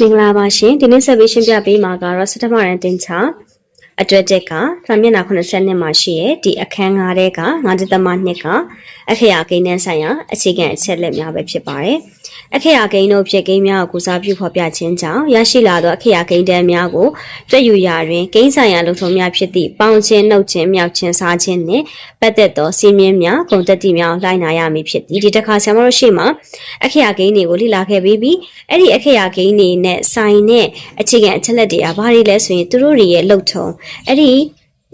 မင်္ဂလာပါရှင်ဒီနေ့ဆက်ပြီးရှင်းပြပေးမှာကတော့စတမရန်တင်ချာအတွက်တက်ကစာမျက်နှာ80နှစ်မှာရှိရဲ့ဒီအခန်း9တဲ့က9သမ2ကအခရာကိန်းနဲ့ဆိုင်ရာအခြေခံအချက်လက်များပဲဖြစ်ပါတယ် အခရာကိန်းတို့ဖြစ်ကိန်းများကိုကုစားပြုဖော်ပြခြင်းကြောင့်ရရှိလာသောအခရာကိန်းတန်းများကိုတွက်ယူရာတွင်ကိန်းဆိုင်ရာလုံထုံများဖြစ်သည့်ပေါင်းခြင်းနှုတ်ခြင်းမြောက်ခြင်းစားခြင်းနှင့်ပတ်သက်သောစီမင်းများဂုဏ်တက်တိများလိုက်နာရမည်ဖြစ်သည်ဒီတစ်ခါဆရာမတို့ရှိမှာအခရာကိန်းတွေကိုလေ့လာခဲ့ပြီးပြီအဲ့ဒီအခရာကိန်းတွေနဲ့ဆိုင်တဲ့အခြေခံအချက်လက်တွေကဘာတွေလဲဆိုရင်သူတို့တွေရဲ့လုံထုံအဲ့ဒီ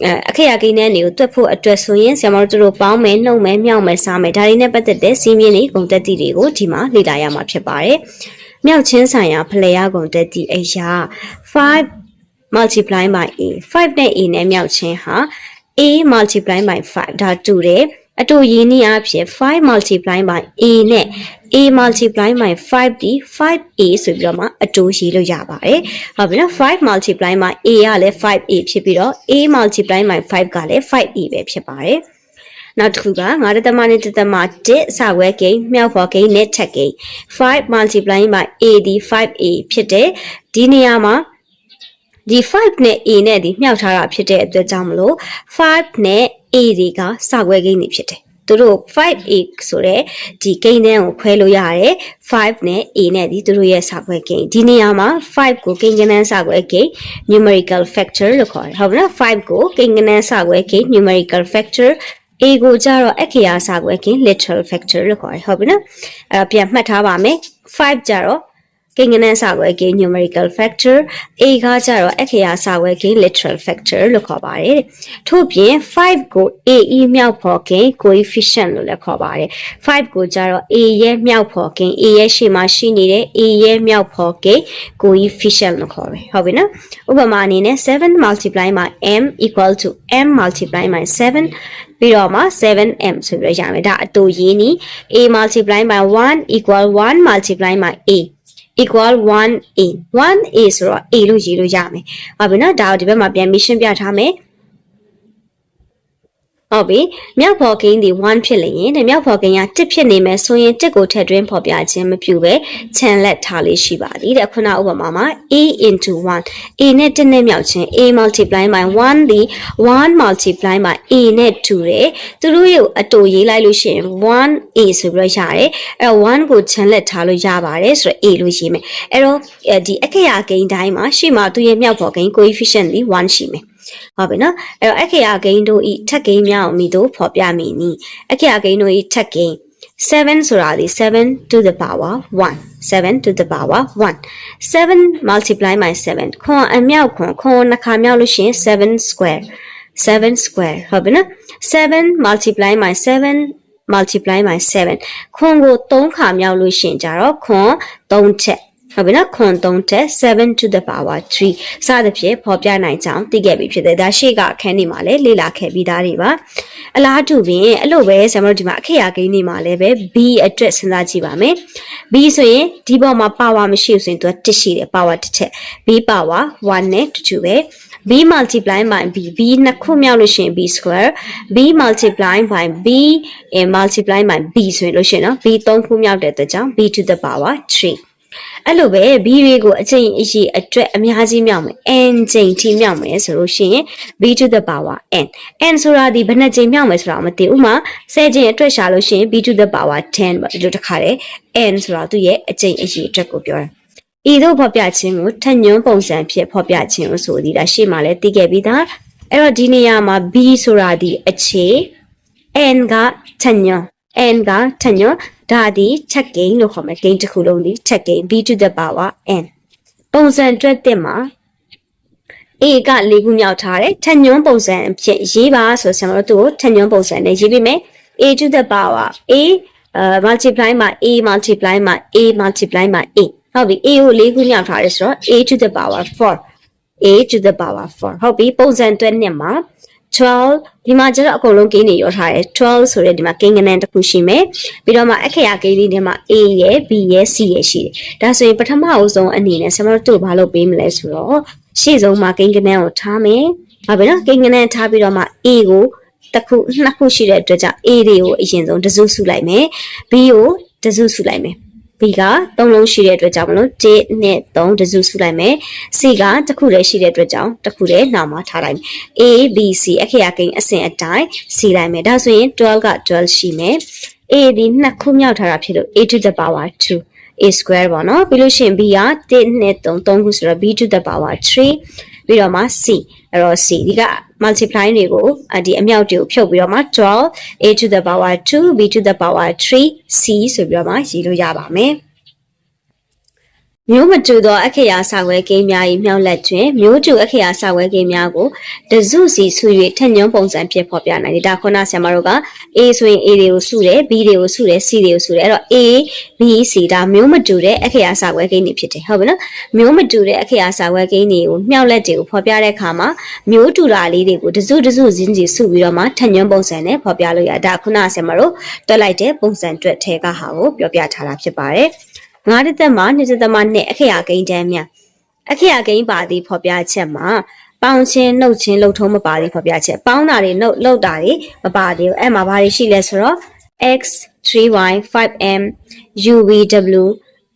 အဲအခရာကိန်းတဲ့နေကိုတွက်ဖို့အတွက်ဆိုရင်ဆရာမတို့တို့ပေါင်းမယ်နှုတ်မယ်မြောက်မယ်စားမယ်ဒါတွေနဲ့ပတ်သက်တဲ့စီးမြင်တွေဂုံတက်တိတွေကိုဒီမှာလေ့လာရမှာဖြစ်ပါတယ်။မြောက်ချင်းဆိုင်ရာဖလှယ်ရဂုံတက်တိအရာ5 multiply by a 5နဲ့ a နဲ့မြောက်ချင်းဟာ a multiply by 5ဒါတူတယ် အတူရင်းနှီးအဖြစ်5 multiply by a နဲ့ a multiply by 5ဒီ 5a ဆိုပြီးတော့မှအတူရေးလို့ရပါတယ်။ဟုတ်ပြီနော်5 multiply by a ကလည်း 5a ဖြစ်ပြီးတော့ a multiply by 5ကလည်း 5a ပဲဖြစ်ပါတယ်။နောက်တစ်ခုက9တသမနဲ့တသမ1စာဝဲကိန်းမြောက်ဖော်ကိန်းနဲ့ထက်ကိန်း5 multiply by a ဒီ 5a ဖြစ်တဲ့ဒီနေရာမှာဒီ5နဲ့ a နဲ့ဒီမြှောက်ထားတာဖြစ်တဲ့အတွက်ကြောင့်မလို့5နဲ့ a တွေကစာခွဲကိန်းတွေဖြစ်တယ်သူတို့ 5a ဆိုတဲ့ဒီကိန်းတန်းကိုခွဲလို့ရတယ်5နဲ့ a နဲ့ဒီသူတို့ရဲ့စာခွဲကိန်းဒီနေရာမှာ5ကိုကိန်းကနန်းစာခွဲကိန်း numerical factor လို့ခေါ်တယ်ဟုတ်ပြီနော်5ကိုကိန်းကနန်းစာခွဲကိန်း numerical factor a ကိုကြတော့အခရာစာခွဲကိန်း literal factor လို့ခေါ်တယ်ဟုတ်ပြီနော်အဲ့တော့ပြန်မှတ်ထားပါမယ်5ကြတော့ ကိန်းဂဏန်းစာခွဲကိန်း numerical factor a ကကြတော့အခရာစာခွဲကိန်း literal factor လို့ခေါ်ပါတယ်ထို့ပြင်5ကို a e မြောက်ဖော်ကိန်း coefficient လို့လည်းခေါ်ပါတယ်5ကိုကြတော့ a ရဲ့မြောက်ဖော်ကိန်း a ရဲ့ရှေ့မှာရှိနေတဲ့ a ရဲ့မြောက်ဖော်ကိန်း coefficient လို့ခေါ်တယ်ဟုတ်ပြီနော်ဥပမာအနေနဲ့7 multiply by m equal to m multiply by 7ပြီးတော့မှ 7m ဆိုပြီးရမယ်ဒါအတူရင်းနီ a multiply by 1 equal 1 multiply by a equal 1a 1a ဆိုတော့ a လို့ရေးလို့ရမယ်။ဟုတ်ပြီနော်ဒါကိုဒီဘက်မှာပြန်ပြီးရှင်းပြထားမယ်။ ဟုတ်ပြီမြောက်ဖော်ကိန်းဒီ1ဖြစ်လျင်တဲ့မြောက်ဖော်ကိန်းက1ဖြစ်နေမယ်ဆိုရင်1ကိုထည့်သွင်းဖော်ပြခြင်းမပြုပဲခြံလက်ထားလေးရှိပါသည်တဲ့ခုနဥပမာမှာ a into 1 a နဲ့1နဲ့မြောက်ခြင်း a multiply by 1ဒီ1 multiply by a နဲ့2တဲ့သူတို့ရဲ့အတူရေးလိုက်လို့ရှိရင် 1a ဆိုပြီးတော့ရတယ်အဲ့တော့1ကိုခြံလက်ထားလို့ရပါတယ်ဆိုတော့ a လို့ရေးမယ်အဲ့တော့ဒီအခရာကိန်းတိုင်းမှာရှေ့မှာသူရဲ့မြောက်ဖော်ကိန်း coefficient ဒီ1ရှိမယ် ဟုတ်ပြီနော်အဲ့တော့အခရာဂိမ်းတို့ဤထက်ဂိမ်းများကိုမိတို့ဖော်ပြမိနီအခရာဂိမ်းတို့ဤထက်ဂိမ်း7ဆိုတာဒီ7 to the power 1 7 to the power 1 7 multiply by 7ခွန်အမြောက်ခွန်ခွန်နှစ်ခါမြောက်လို့ရှိရင်7 square 7 square ဟုတ်ပြီနော်7 multiply by 7 multiply by 7ခွန်ကို3ခါမြောက်လို့ရှိရင်ကြတော့ခွန်3ချက် ဟုတ်ပြီနော်ခွန်3တက်7 to the power 3စသဖြင့်ဖော်ပြနိုင်ကြောင်းသိခဲ့ပြီဖြစ်တယ်ဒါရှေ့ကအခန်းဒီမှာလည်းလေ့လာခဲ့ပြီးသားတွေပါအလားတူပင်အဲ့လိုပဲဆရာမတို့ဒီမှာအခရာကိန်းတွေမှာလည်းပဲ b အတွက်စဉ်းစားကြည့်ပါမယ် b ဆိုရင်ဒီပေါ်မှာ power မရှိဘူးဆိုရင်သူက1ရှိတယ် power တစ်ချက် b power 1နဲ့2ပဲ b multiply by b b နှစ်ခုမြောက်လို့ရှိရင် b square b multiply by b multiply by b ဆိုရင်လို့ရှိရင်နော် b သုံးခုမြောက်တဲ့အတွက်ကြောင့် b to the power 3 အဲ့လိုပဲ b တွေကိုအချိန်အရေးအတွက်အများကြီးမြောက်မယ် n ချိန်ထိမြောက်မယ်ဆိုလို့ရှိရင် b to the power n n ဆိုတာဒီဘယ်နှချိန်မြောက်မယ်ဆိုတာမသိဘူးဥမာ10ချိန်အတွက်ရှာလို့ရှိရင် b to the power 10ပေါ့ဒီလိုတစ်ခါတည်း n ဆိုတာသူ့ရဲ့အချိန်အရေးအတွက်ကိုပြောတာဤသို့ဖော်ပြခြင်းကိုထက်ညွန်းပုံစံဖြစ်ဖော်ပြခြင်းကိုဆိုသည်ဒါရှေ့မှာလည်းသိခဲ့ပြီးသားအဲ့တော့ဒီနေရာမှာ b ဆိုတာဒီအခြေ n ကထက်ညွန်း n ကထက်ညွန်းဒါဒီချက်ကိန်းလို့ခေါ်မယ်ကိန်းတစ်ခုလုံးဒီချက်ကိန်း b to the power n ပုံစံတွက်တဲ့မှာ a က၄ခုမြောက်ထားတယ်ထက်ညွန်းပုံစံဖြစ်ရေးပါဆိုဆရာမတို့သူ့ကိုထက်ညွန်းပုံစံနဲ့ရေးပေးမယ် a to the power a uh, multiply မှာ a multiply မှာ a multiply မှာ a ဟုတ်ပြီ a ကို၄ခုမြောက်ထားတယ်ဆိုတော့ a to the power 4 a to the power 4ဟုတ်ပြီပုံစံတွက်နှစ်မှာ 12ဒီမှာကျတော့အကုန်လုံးကိန်းတွေရောထားတယ်12ဆိုတဲ့ဒီမှာကိန်းကနန်းတစ်ခုရှိမယ်ပြီးတော့မှအခရာကိန်းလေးတွေမှာ A ရယ် B ရယ် C ရယ်ရှိတယ်ဒါဆိုရင်ပထမအဆုံးအနေနဲ့ဆရာမတို့ဘာလုပ်ပေးမလဲဆိုတော့ရှေ့ဆုံးမှာကိန်းကနန်းကိုထားမယ်ဟုတ်ပြီနော်ကိန်းကနန်းထားပြီးတော့မှ A ကိုတစ်ခုနှစ်ခုရှိတဲ့အတွက်ကြောင့် A တွေကိုအရင်ဆုံးတစုစုလိုက်မယ် B ကိုတစုစုလိုက်မယ် B က3လုံးရှိတဲ့အတွက်ကြောင့်မလို့1နဲ့3တစုစုလိုက်မယ် C ကတစ်ခုတည်းရှိတဲ့အတွက်ကြောင့်တစ်ခုတည်းနောက်မှာထားလိုက်မယ် A B C အခရာကိန်းအစဉ်အတိုင်း C လိုက်မယ်ဒါဆိုရင်12က12ရှိမယ် A ဒီနှစ်ခုမြောက်ထားတာဖြစ်လို့ A to the power 2 a square ပေါ့နော်ပြီးလို့ရှိရင် b က1နဲ့3 3ခုဆိုတော့ b to the power 3 ပြီးတော့မှ c အဲ့တော့ c ဒီက multiply တွေကိုအဒီအမြောက်တွေကိုဖြုတ်ပြီးတော့မှ12 a to the power 2 b to the power 3 c ဆိုပြီးတော့မှရေးလို့ရပါမယ် မျိုးမတူသော အခရာစာဝဲကိန်းများ၏မြောက်လက်တွင်မျိုးတူအခရာစာဝဲကိန်းများကိုတစုစီစု၍ထက်ညွှန်းပုံစံဖြင့်ဖော်ပြနိုင်တယ်ဒါခုနဆရာမတို့က A ဆိုရင် A တွေကိုစုတယ် B တွေကိုစုတယ် C တွေကိုစုတယ်အဲ့တော့ A B C ဒါမျိုးမတူတဲ့အခရာစာဝဲကိန်းတွေဖြစ်တယ်ဟုတ်ပြီနော်မျိုးမတူတဲ့အခရာစာဝဲကိန်းတွေကိုမြောက်လက်တွေကိုဖော်ပြတဲ့အခါမှာမျိုးတူတာလေးတွေကိုတစုတစုစင်းစီစုပြီးတော့မှထက်ညွှန်းပုံစံနဲ့ဖော်ပြလို့ရဒါခုနဆရာမတို့တွက်လိုက်တဲ့ပုံစံတွက်ထဲကဟာကိုပြောပြထားတာဖြစ်ပါတယ် ငါးတက်သက်မှာနှစ်တက်သက်မှာနှစ်အခရာကိန်းတန်းများအခရာကိန်းပါသည်ဖော်ပြချက်မှာပေါင်းချင်းနှုတ်ချင်းလှုပ်ထုံးမပါသေးဖော်ပြချက်ပေါင်းတာတွေနှုတ်လှုပ်တာတွေမပါသေးဘူးအဲ့မှာဘာတွေရှိလဲဆိုတော့ x 3y 5m uvw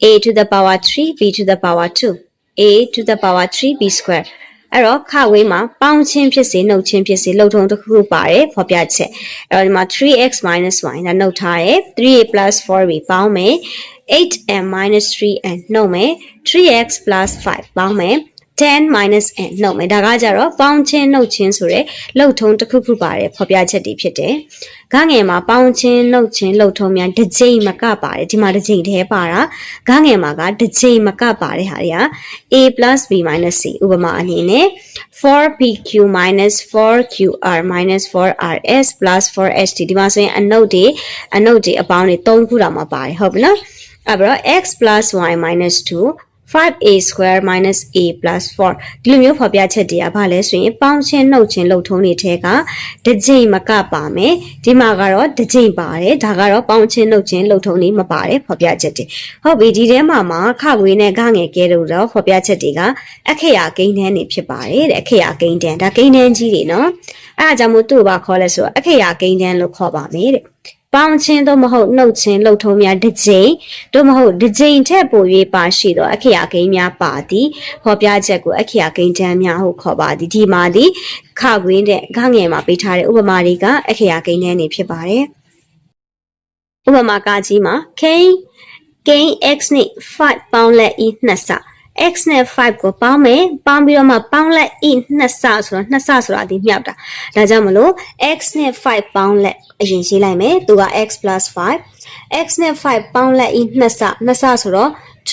a to the power 3 b to the power 2 a to the power 3 b square အဲ့တော့ခဝေးမှာပေါင်းချင်းဖြစ်စေနှုတ်ချင်းဖြစ်စေလှုပ်ထုံးတစ်ခုခုပါတယ်ဖော်ပြချက်အဲ့တော့ဒီမှာ 3x y ဒါနှုတ်ထားရယ် 3a 4b ပေါင်းမယ် 8m 3n နှုတ်မယ် 3x 5ပေါင်းမယ်10 minus n နှုတ်မယ်ဒါကကြတော့ပေါင်းချင်းနှုတ်ချင်းဆိုတဲ့လှုပ်ထုံးတစ်ခုခုပါတယ်ဖော်ပြချက်တွေဖြစ်တယ်။ဂငယ်မှာပေါင်းချင်းနှုတ်ချင်းလှုပ်ထုံးများတစ်ကြိမ်မကပါတယ်ဒီမှာတစ်ကြိမ်တည်းပါတာဂငယ်မှာကတစ်ကြိမ်မကပါတဲ့ဟာတွေက a b c ဥပမာအနေနဲ့ 4pq 4qr 4rs 4st ဒီမှာဆိုရင်အနုတ်တွေအနုတ်တွေအပေါင်းတွေ၃ခုတောင်မှပါတယ်ဟုတ်ပြီနော်။ အဲ့တော့ x y 2 5a square minus a plus 4ဒီလိုမျိုးဖော်ပြချက်တွေကဘာလဲဆိုရင်ပေါင်းချင်းနှုတ်ချင်းလှုပ်ထုံးတွေထဲကတစ်ကြိမ်မကပါမယ်ဒီမှာကတော့တစ်ကြိမ်ပါတယ်ဒါကတော့ပေါင်းချင်းနှုတ်ချင်းလှုပ်ထုံးတွေမပါတယ်ဖော်ပြချက်တွေဟုတ်ပြီဒီထဲမှာမှာခဝေးနဲ့ဂငယ်ကဲတို့တော့ဖော်ပြချက်တွေကအခရာကိန်းတန်းတွေဖြစ်ပါတယ်တဲ့အခရာကိန်းတန်းဒါကိန်းတန်းကြီးတွေနော်အဲအကြောင်းမို့သူ့ဘာခေါ်လဲဆိုတော့အခရာကိန်းတန်းလို့ခေါ်ပါမယ်တဲ့ ပေါင်းချင်းတော့မဟုတ်နှုတ်ချင်းလှုပ်ထုံးများတစ်ကြိမ်တို့မဟုတ်တစ်ကြိမ်ထက်ပို၍ပါရှိသောအခရာကိန်းများပါသည်ဖော်ပြချက်ကိုအခရာကိန်းတန်းများဟုခေါ်ပါသည်ဒီမှာသည်ခကွင်းတဲ့ခငယ်မှာပေးထားတဲ့ဥပမာတွေက အခရာကိန်းတန်းတွေဖြစ်ပါတယ်ဥပမာကကြီးမှာ k ကိန်း x နဲ့5ပေါင်းလက် e နှစ်ဆ x နဲ့5ကိုပေါင်းမယ်ပေါင်းပြီးတော့မှပေါင်းလက် e နှစ်ဆဆိုတော့နှစ်ဆဆိုတာဒီမြောက်တာဒါကြောင့်မလို့ x နဲ့5ပေါင်းလက်အရင်ရေးလိုက်မယ်သူက x 5 x နဲ့5ပေါင်းလက် e နှစ်ဆနှစ်ဆဆိုတော့2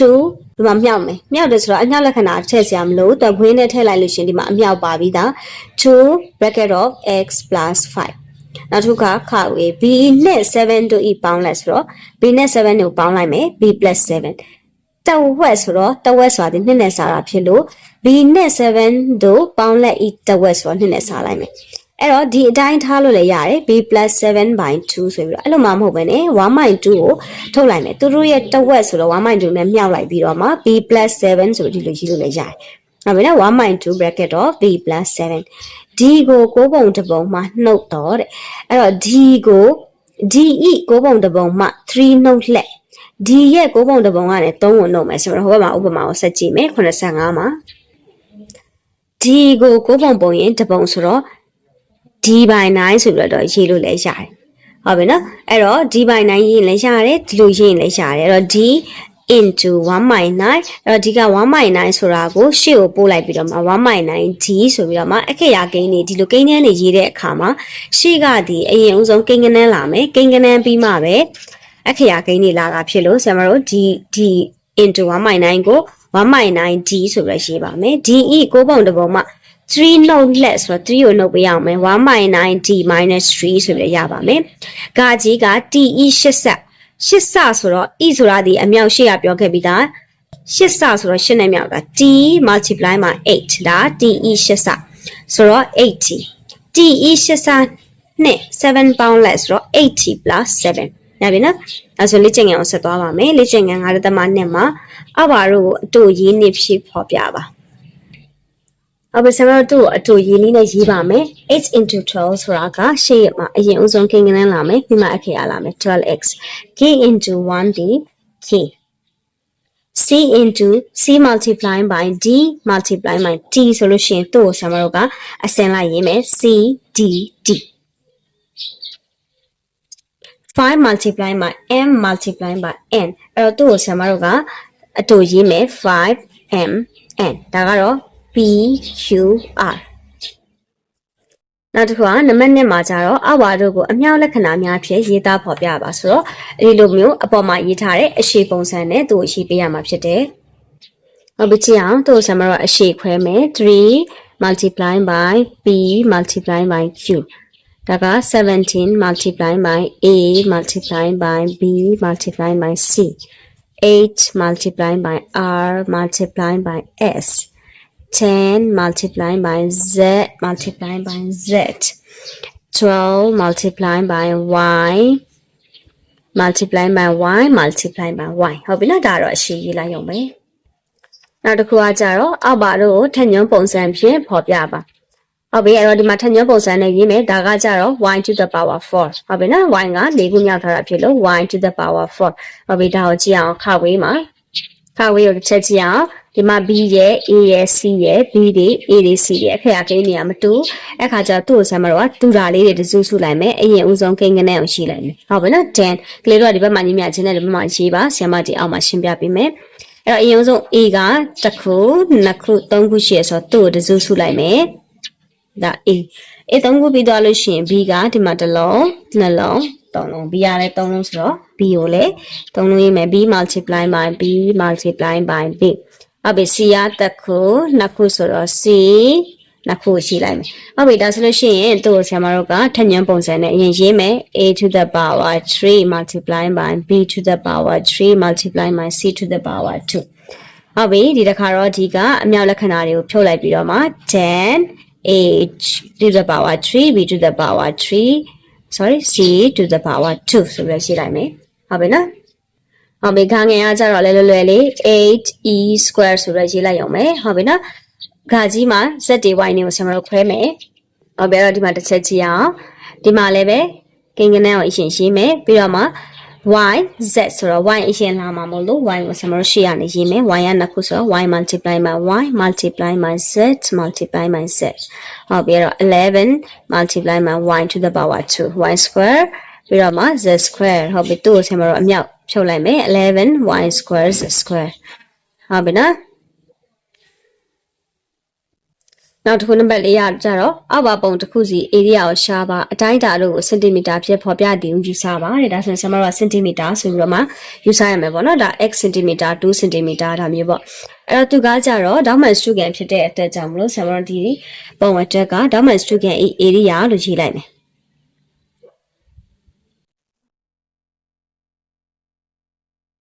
ဒီမှာမြောက်မယ်မြောက်တယ်ဆိုတော့အမြောက်လက္ခဏာထည့်စရာမလိုတော့ခွင်းနဲ့ထည့်လိုက်လို့ရှင်ဒီမှာအမြောက်ပါပြီးသား2 bracket of x 5နောက်တစ်ခါခါဝေး b နဲ့7တို့ဤပေါင်းလက်ဆိုတော့ b နဲ့7တို့ပေါင်းလိုက်မယ် b 7 တဝက်ဆိုတော့တဝက်ဆိုတာဒီနှစ်နဲ့စားတာဖြစ်လို့ b နဲ့7တို့ပေါင်းလက်ဤတဝက်ဆိုတော့နှစ်နဲ့စားလိုက်မယ်အဲ့တော့ဒီအတိုင်းထားလို့လည်းရတယ် b 7 by 2ဆိုပြီးတော့အဲ့လိုမှမဟုတ်ဘဲနဲ့1 by 2ကိုထုတ်လိုက်မယ်သူတို့ရဲ့တဝက်ဆိုတော့1 by 2နဲ့မြောက်လိုက်ပြီးတော့မှ b 7ဆိုဒီလိုရေးလို့လည်းရတယ်ဟုတ်ပြီနော်1 by 2 bracket တော့ b 7 d ကိုကိုပုံတစ်ပုံမှနှုတ်တော့တဲ့အဲ့တော့ d ကို d e ကိုပုံတစ်ပုံမှ3နှုတ်လှက် ဒီရဲ့ကိုပုံတစ်ပုံကနေ3ကိုနှုတ်မယ်ဆိုတော့ဟိုဘက်မှာဥပမာကိုဆက်ကြည့်မယ်85မှာဒီကိုကိုပုံပုံရင်တစ်ပုံဆိုတော့ d by 9ဆိုပြီးတော့ရေးလို့လည်းရတယ်ဟုတ်ပြီနော်အဲ့တော့ d by 9ရေးရင်လည်းရတယ်ဒီလိုရေးရင်လည်းရတယ်အဲ့တော့ d into 1 minus အဲ့တော့ဒီက1 minus ဆိုတာကိုရှေ့ကိုပို့လိုက်ပြီးတော့မှ1 minus d ဆိုပြီးတော့မှအခရာကိန်းတွေဒီလိုကိန်းနှန်းတွေရေးတဲ့အခါမှာရှေ့ကဒီအရင်ဦးဆုံးကိန်းကနန်းလာမယ်ကိန်းကနန်းပြီးမှပဲ အခရာကိန်းတွေလာတာဖြစ်လို့ဆရာမတို့ဒီဒီ into 1 minus ကို1 minus d ဆိုပြီးရေးပါမယ် d e ကိုပုံတစ်ပုံမှာ3 note လက်ဆိုတော့3ကိုနှုတ်ပေးအောင်မယ်1 minus d minus 3ဆိုပြီးရပါမယ်။ဂါကြီးက te 8ဆက်8ဆဆိုတော့ e ဆိုတာဒီအမြောက်8ရပြောခဲ့ပြီးသား8ဆဆိုတော့8နဲ့မြောက်တာ t multiply မှာ8ဒါ te 8ဆဆိုတော့80 te 8ဆနဲ့7 pound less ဆိုတော့80 plus 7 ရပြီနော်အဲဆိုလေ့ကျင့်ငန်းကိုဆက်သွားပါမယ်လေ့ကျင့်ငန်း9တက်မှ2မှာအဘာတို့ကိုအတူရေးနေဖြစ်ဖော်ပြပါအဘဆရာတို့အတူရေးနည်းနဲ့ရေးပါမယ် h into 12ဆိုတာကရှေ့ရမှာအရင်အဆုံးကိန်းကနန်းလာမယ်ပြီးမှအခရာလာမယ် 12x k into 1d k c into c multiplying by d multiplying by t ဆိုလို့ရှိရင်သူ့ကိုဆရာမတို့ကအစင်လိုက်ရေးမယ် c d d 5 multiplying by m multiplying by n အဲ့တော့သူ့ကိုဆရာမတို့ကအတူရေးမယ် 5m n ဒါကတော့ p q r နောက်တစ်ခုကနံပါတ်1မှာကျတော့အဝါတို့ကိုအမြောက်လက္ခဏာများဖြင့်ရေးသားဖော်ပြပါဆိုတော့အဲဒီလိုမျိုးအပေါ်မှာရေးထားတဲ့အရှိပုံစံနဲ့သူ့ကိုရေးပေးရမှာဖြစ်တယ်။ဟုတ်ပြီကြည့်အောင်သူ့ကိုဆရာမတို့ကအရှိခွဲမယ်3 multiply by b multiply by q ဒါက17 multiply by a multiply by b multiply by c 8 multiply by r multiply by s 10 multiplied by z multiplied by z 12 multiplied by y multiplied by y multiplied by y ဟုတ်ပြီနော်ဒါတော့အရှိရေးလိုက်ရုံပဲနောက်တစ်ခုကကြတော့အောက်ပါတို့ကိုထက်ညွှန်းပုံစံဖြင့်ဖော်ပြပါ ဟုတ်ပြီအဲ့တော့ဒီမှာထက်ညွှန်းပုံစံနဲ့ရေးမယ်ဒါကကြတော့ y to the power 4ဟုတ်ပြီနော် y က၄ခုမြောက်ထားတာဖြစ်လို့ y to the power 4ဟုတ်ပြီဒါကိုကြည့်အောင်ခါဝေးမှာခါဝေးကိုတစ်ချက်ကြည့်အောင်ဒီမှာ B ရဲ့ A ရဲ့ C ရဲ့ B တွေ A တွေ C တွေအခရာကိန်းနေရမတူအဲ့ခါကျတော့သူ့ကိုဆမ်းမတော့တူတာလေးတွေတစုစုလိုက်မယ်အရင်ဦးဆုံးကိန်းကနေအောင်ရှိလိုက်မယ်ဟုတ်ပြီနော်10ကလေးတို့ကဒီဘက်မှာညမြချင်းနဲ့ဒီဘက်မှာရေးပါဆရာမဒီအောက်မှာရှင်းပြပေးမယ်အဲ့တော့အရင်ဆုံး A ကတစ်ခုနှစ်ခုသုံးခုရှိရဆိုတော့သူ့ကိုတစုစုလိုက်မယ် ဒါ A A သုံးခုပြီးသွားလို့ရှိရင် B ကဒီမှာတစ်လုံးနှလုံးသုံးလုံး B ကလည်းသုံးလုံးဆိုတော့ B ကိုလည်းသုံးလုံးရေးမယ် B multiply by B multiply by B ဟုတ်ပြီ C ရတစ်ခုနှစ်ခုဆိုတော့ C နှစ်ခုရှိလိုက်မယ်ဟုတ်ပြီဒါဆိုလို့ရှိရင်သူ့ကိုဆရာမတို့ကထက်ညွှန်းပုံစံနဲ့အရင်ရေးမယ် A to the power 3 multiply by B to the power 3 multiply by C to the power 2ဟုတ်ပြီဒီတစ်ခါတော့ဒီကအမြောက်လက္ခဏာတွေကိုဖြုတ်လိုက်ပြီးတော့မှ10 H to the power 3 B to the power 3 sorry C to the power 2ဆိုပြီးရှိလိုက်မယ်ဟုတ်ပြီနော်ဟုတ်ပြီခါငယ်ကကြတော့လဲလွယ်လွယ်လေး 8e square ဆိုတော့ရေးလိုက်အောင်မယ်ဟုတ်ပြီနော်ဂါကြီးမှာ z တွေ y တွေကိုဆရာမတို့ခွဲမယ်ဟုတ်ပြီအဲ့တော့ဒီမှာတစ်ချက်ကြည့်အောင်ဒီမှာလည်းပဲကိန်းကနန်းကိုအရှင်ရှင်းမယ်ပြီးတော့မှ y z ဆိုတော့ y အရင်လာမှာမဟုတ်လို့ y ကိုဆရာမတို့ရှေ့ရနေရေးမယ် y ကနှစ်ခုဆိုတော့ y multiply by y multiply by z multiply by z ဟုတ်ပြီအဲ့တော့11 multiply by y to the power 2 y square ပြီးတော့မှ z square ဟုတ်ပြီသူ့ကိုဆရာမတို့အမြောက်ဖြုတ်လိုက်မယ်11 y square z square ဟုတ်ပြီနော် နောက်တစ်ခုနံပါတ်၄ရကြတော့အောက်ပါပုံတစ်ခုစီ area ကိုရှားပါအတိုင်းအတာတို့ကိုစင်တီမီတာဖြစ်ဖော်ပြတည်ယူဆပါတဲ့ဒါဆိုရင်ဆရာမတို့ကစင်တီမီတာဆိုပြီးတော့မှယူဆရမယ်ပေါ့နော်ဒါ x စင်တီမီတာ2စင်တီမီတာဒါမျိုးပေါ့အဲ့တော့သူကကြတော့ဒေါမန်စတူကန်ဖြစ်တဲ့အတွက်ကြောင့်မလို့ဆရာမတို့ဒီပုံအတွက်ကဒေါမန်စတူကန် area လို့ရေးလိုက်မယ်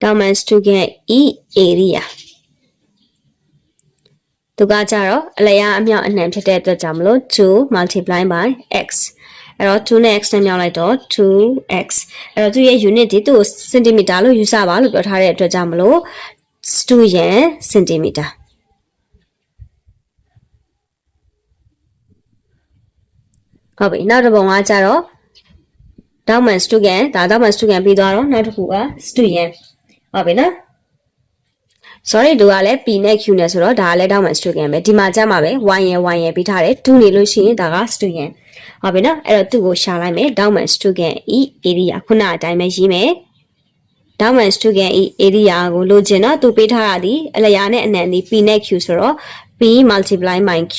ဒေါမန်စတူကန် e area သူကကြတော့အလျားအမြောက်အနှံဖြစ်တဲ့အတွက်ကြောင့်မလို့2 multiply by x အဲ့တော့2နဲ့ x နဲ့မြောက်လိုက်တော့ 2x အဲ့တော့သူရဲ့ unit ဒီသူ့ကိုစင်တီမီတာလို့ယူဆပါလို့ပြောထားတဲ့အတွက်ကြောင့်မလို့2ရန်စင်တီမီတာဟုတ်ပြီနောက်တစ်ပုံကကြတော့ Dauman student ဒါ Dauman student ပြီးသွားတော့နောက်တစ်ခုက student ဟုတ်ပြီနော် sorry တို့ကလည်း p နဲ့ q နဲ့ဆိုတော့ဒါကလည်းတောင်းမှ student ပဲဒီမှာကြမှာပဲ y ရယ် y ရယ်ပြီးထားတယ်2နေလို့ရှိရင်ဒါက student ဟုတ်ပြီနော်အဲ့တော့သူ့ကိုရှာလိုက်မယ်တောင်းမှ student e area ခုနအတိုင်းပဲရေးမယ်တောင်းမှ student e area ကိုလိုချင်တော့သူပေးထားတာဒီအလျာနဲ့အနံဒီ p နဲ့ q ဆိုတော့ p multiply by q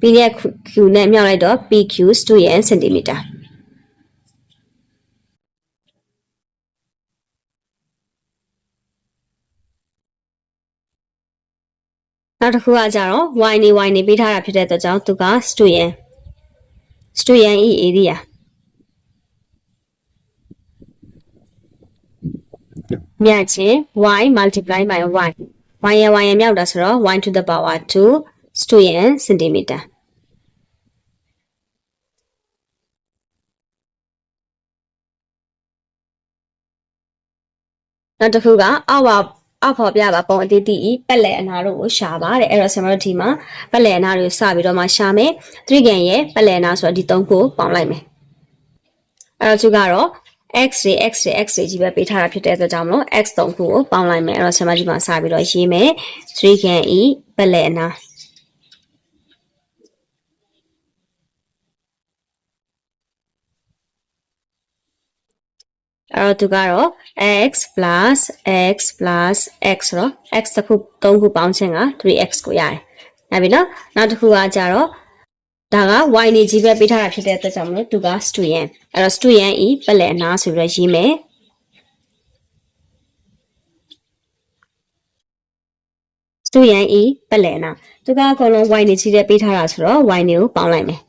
p နဲ့ q နဲ့မြောက်လိုက်တော့ pq student cm နောက်တစ်ခုကကြတော့ y နေ y နေပေးထားတာဖြစ်တဲ့အတွက်ကြောင့်သူက student student e area မြတ်ချင်း y multiply by y y ရ y ရမြောက်တာဆိုတော့ y to the power 2 student centimeter နောက်တစ်ခုကအောက်ပါ အောက်ဖော်ပြပါပုံအသေးသေးပက်လက်အနာတို့ကိုရှာပါတဲ့အဲ့တော့ဆရာမတို့ဒီမှာပက်လက်အနာတွေကိုစပြီးတော့မှရှာမယ်သတိကန်ရဲ့ပက်လက်အနာဆိုတော့ဒီ၃ခုပေါင်းလိုက်မယ်အဲ့တော့သူကတော့ x တွေ x တွေ x တွေကြီးပဲပေးထားတာဖြစ်တဲ့အတွက်ကြောင့်မလို့ x 3ခုကိုပေါင်းလိုက်မယ်အဲ့တော့ဆရာမကြီးမှာစပြီးတော့ရေးမယ်3 can e ပလဲအနာ အဲ့တော့သူကတော့ x x x ဆိုတော့ x တစ်ခု၃ခုပေါင်းခြင်းက 3x ကိုရတယ်။ဟုတ်ပြီနော်။နောက်တစ်ခုကကြတော့ဒါက y နေကြီးပဲပေးထားတာဖြစ်တဲ့အတွက်ကြောင့်မလို့သူက student အဲ့တော့ student e ပလဲအနာဆိုပြီးတော့ရေးမယ်။ student e ပလဲအနာသူကအကုန်လုံး y နေကြီးတဲ့ပေးထားတာဆိုတော့ y နေကိုပေါင်းလိုက်မယ်။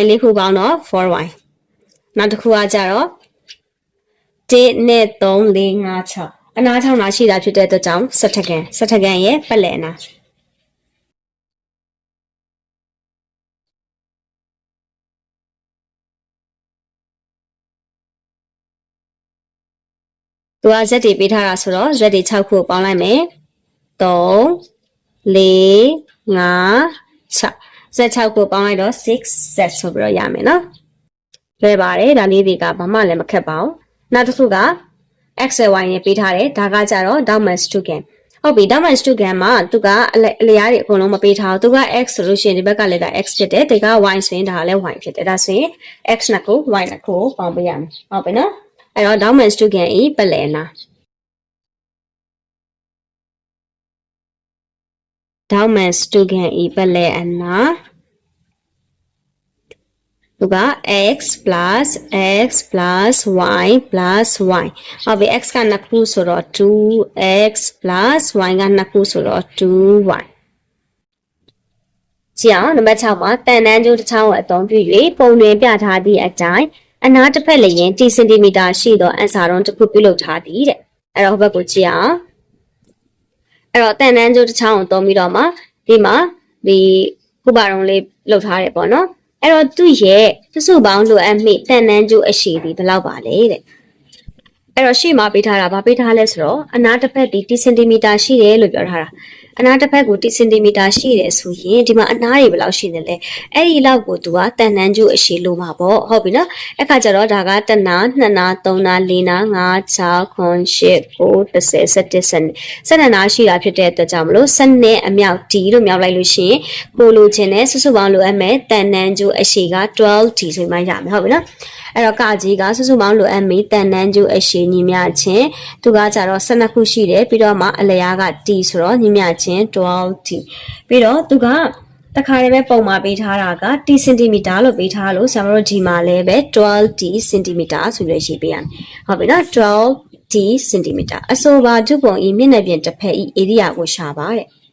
y လေးခုပေါင်းတော့ 4y နောက်တစ်ခုကကြတော့1နဲ့3 4 5 6အနား6နာရှိတာဖြစ်တဲ့အတွက်ကြောင့်ဆက်ထကန်ဆက်ထကန်ရဲ့ပတ်လည်အနာသူကဇက်တွေပေးထားတာဆိုတော့ဇက်တွေ6ခုပေါင်းလိုက်မယ်3 4 5 6ဇက်6ခုပေါင်းလိုက်တော့6 z ဆိုပြီးတော့ရမယ်နော် လွယ်ပါတယ်ဒါလေးတွေကဘာမှလည်းမခက်ပါဘူးနောက်တစ်ခုက excel y နဲ့ပေးထားတယ်ဒါကကြတော့ document student ဟုတ်ပြီ document student မှာသူကအလျားတွေအကုန်လုံးမပေးထားဘူးသူက x ဆိုလို့ရှိရင်ဒီဘက်ကလည်းဒါ x ဖြစ်တယ်ဒီက y ဆိုရင်ဒါလည်း y ဖြစ်တယ်ဒါဆိုရင် x နှစ်ခု y နှစ်ခုပေါင်းပေးရမယ်ဟုတ်ပြီနော်အဲ့တော့ document student ဤပလဲနာ document student ဤပလဲအနာ သူက x x y y ဟုတ်ပြီ x ကနှစ်ခုဆိုတော့ 2x y ကနှစ်ခုဆိုတော့ 2y ကြည့်အောင်နံပါတ်6မှာတန်တန်းကျိုးတစ်ချောင်းကိုအသုံးပြု၍ပုံတွင်ပြထားသည့်အတိုင်းအနားတစ်ဖက်လျင်10စင်တီမီတာရှိသောအန်စာရုံးတစ်ခုပြုလုပ်ထားသည်တဲ့အဲ့တော့ဟိုဘက်ကိုကြည့်အောင်အဲ့တော့တန်တန်းကျိုးတစ်ချောင်းကိုသုံးပြီးတော့မှဒီမှာဒီခုပါရုံးလေးလုပ်ထားတယ်ပေါ့နော် အဲ့တော့သူ့ရဲ့စုစုပေါင်းလိုအပ်မိတန်တန်းကျိုးအရှိဒီဘယ်လောက်ပါလဲတဲ့အဲ့တော့ရှေ့မှာပေးထားတာဗာပေးထားလဲဆိုတော့အနားတစ်ဖက်ဒီ10စင်တီမီတာရှိတယ်လို့ပြောထားတာ အနားတစ်ဖက်ကို10စင်တီမီတာရှိတယ်ဆိုရင်ဒီမှာအနားတွေဘယ်လောက်ရှိတယ်လဲအဲ့ဒီလောက်ကိုသူကတန်တန်းကျိုးအရှိလို့မှာပေါ့ဟုတ်ပြီနော်အဲ့ခါကျတော့ဒါကတနာ2နာ3နာ4နာ5 6 9 10 10 11 12နာရှိတာဖြစ်တဲ့အတွက်ကြောင့်မလို့စနစ်အမြောက် D လို့မြောက်လိုက်လို့ရှိရင်ကိုလိုချင်တဲ့စုစုပေါင်းလိုအပ်မဲ့တန်တန်းကျိုးအရှိက 12D ဆိုမှရမယ်ဟုတ်ပြီနော် အဲ့တော့ကကြီးကစုစုပေါင်းလိုအပ်မိတန်တန်းကျိုးအရှိညီမျှချင်းသူကကြတော့12ခုရှိတယ်ပြီးတော့မှအလျားက T ဆိုတော့ညီမျှချင်း 12T ပြီးတော့သူကတခါတည်းပဲပုံမှာပေးထားတာက t စင်တီမီတာလို့ပေးထားလို့ဆရာမတို့ဒီမှာလည်းပဲ 12t စင်တီမီတာဆိုပြီးရေးပေးရမယ်။ဟုတ်ပြီနော် 12t စင်တီမီတာအဆိုပါဒုပုံဤမျက်နှာပြင်တစ်ဖက်ဤ area ကိုရှာပါတဲ့။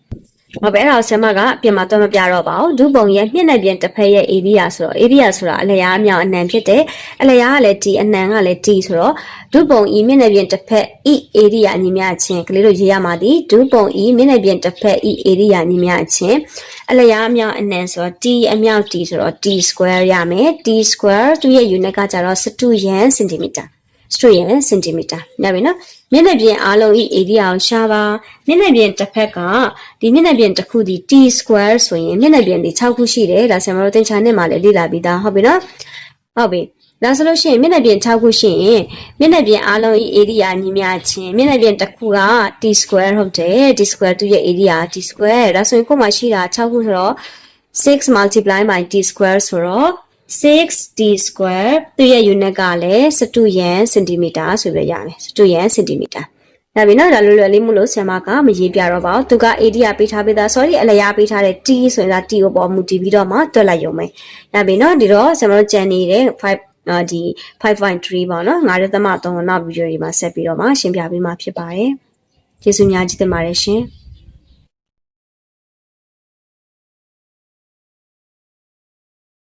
ဟုတ်ပဲအဲ့ဒါဆရာမကအပြင်မှာတော့မပြတော့ပါဘူးဒုပုံရဲ့မျက်နှာပြင်တစ်ဖက်ရဲ့ area ဆိုတော့ area ဆိုတာအလျားအမြောက်အနှံဖြစ်တယ်အလျားကလည်း d အနှံကလည်း d ဆိုတော့ဒုပုံဤမျက်နှာပြင်တစ်ဖက် e area ညီမျှချင်းကလေးတို့ရေးရမှာဒီဒုပုံဤမျက်နှာပြင်တစ်ဖက် e area ညီမျှချင်းအလျားအမြောက်အနှံဆိုတော့ d အမြောက် d ဆိုတော့ d square ရမယ် d square သူ့ရဲ့ unit ကကြတော့12 yan centimeter စထရယ်စင်တီမီတာညပြီနော်မျက်နှာပြင်အားလုံးဤ area ကိုရှာပါမျက်နှာပြင်တစ်ဖက်ကဒီမျက်နှာပြင်တစ်ခုဒီ t square ဆိုရင်မျက်နှာပြင်ဒီ6ခုရှိတယ်ဒါဆရာမတို့သင်္ချာနဲ့မှလည်းလေ့လာပြီးသားဟုတ်ပြီနော်ဟုတ်ပြီဒါဆိုလို့ရှိရင်မျက်နှာပြင်6ခုရှိရင်မျက်နှာပြင်အားလုံးဤ area ညီမျှချင်းမျက်နှာပြင်တစ်ခုက t square ဟုတ်တယ် t square သူ့ရဲ့ area t square ဒါဆိုရင်ကိုယ်မှာရှိတာ6ခုဆိုတော့6 multiply by t square ဆိုတော့ 6d square သူ့ရဲ့ unit ကလည်း12 yan cm ဆိုပြီးရမယ်12 yan cm ဒါပြီနော်ဒါလွယ်လွယ်လေးမို့လို့ဆရာမကမရေးပြတော့ပါဘူးသူက area ပေးထားပေးသား sorry အလျားပေးထားတဲ့ t ဆိုရင်ဒါ t ကိုပေါ်မူတည်ပြီးတော့မှတွက်လိုက်ရုံပဲဒါပြီနော်ဒီတော့ဆရာမတို့ကြံနေတဲ့5ဒီ5.3ပေါ့နော်9.3နောက်ဗီဒီယိုတွေမှာဆက်ပြီးတော့မှရှင်းပြပေးမှာဖြစ်ပါတယ်ကျေးဇူးများကြီးတင်ပါတယ်ရှင်